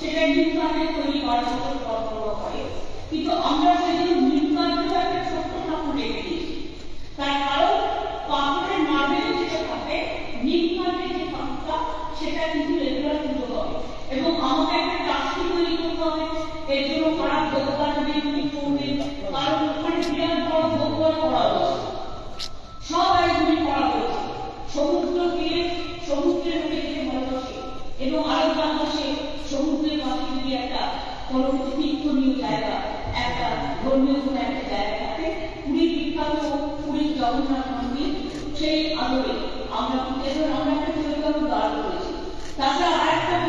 সেটা কিন্তু আমাদের তৈরি করার জন্য কল্পনা হয় কিন্তু আমরা যদি মূল কার্য একটা ছোট্ট ঠাকুর রেখে দিই তার কারণ পাথরের মার্বেলের যেটা থাকে নীল মার্বেলের যে ফাঁকটা সেটা কিন্তু রেগুলার কিন্তু হবে। এবং আমাকে একটা টাস্কি তৈরি করতে হবে। এর জন্য করা ভোগবার বেগুনি করবে কারণ ওখানে বিরাট বড় ভোগবার করা হয়েছে। সব আয়োজনে করা হয়েছে। সমুদ্র সমুদ্রকে সমুদ্রের মধ্যে ভালোবাসে এবং আরও ভালোবাসে সমুদ্র একটা কোনো শিক্ষণীয় জায়গা একটা ধর্মীয় একটা জায়গা থাকে। পুরীর বিখ্যাত পুরীর জগন্নাথ মন্দির, সেই আদরে আমরা একটা দাঁড় করেছি। তাছাড়া আর একটা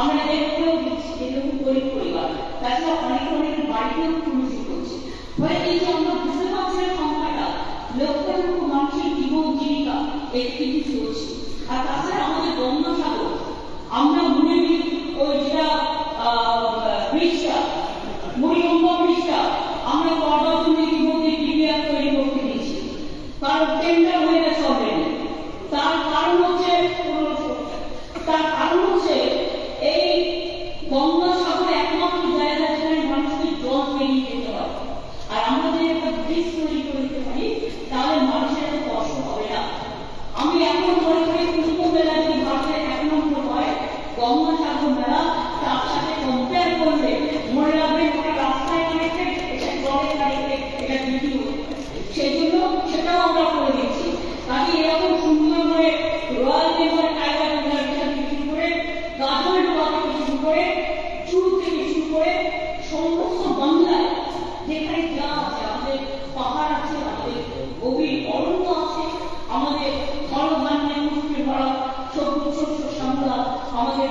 আমরা দেড় লক্ষ দিচ্ছি, দেড় পরিবার। তাছাড়া অনেক অনেক বাড়িতেও খুঁজি করছি। ফলে এই যে বুঝতে পারছি সংখ্যাটা, লক্ষ মানুষের চলছে। আর তাছাড়া গভীর অরণ্য আছে। আমাদের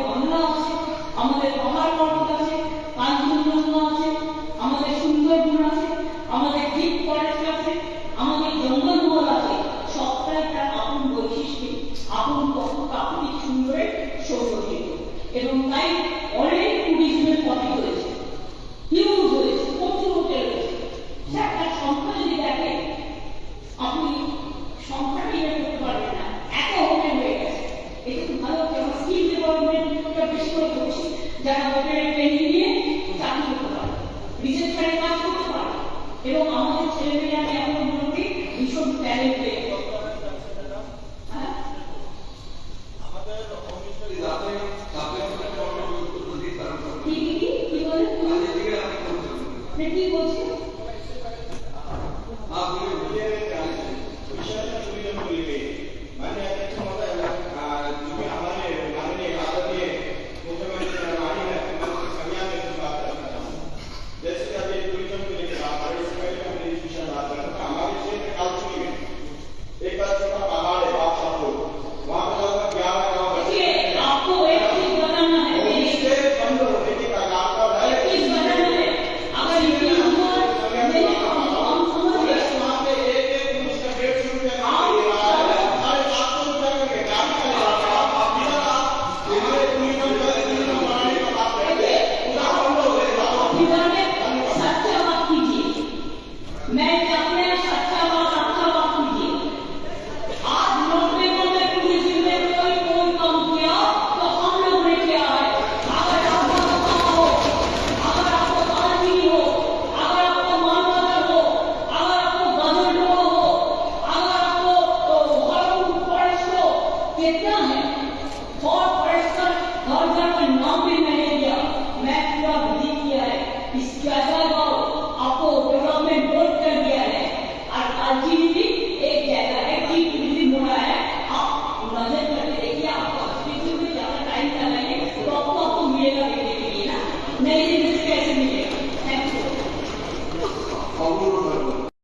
বাংলা আছে। আমাদের পাহাড় Eu é não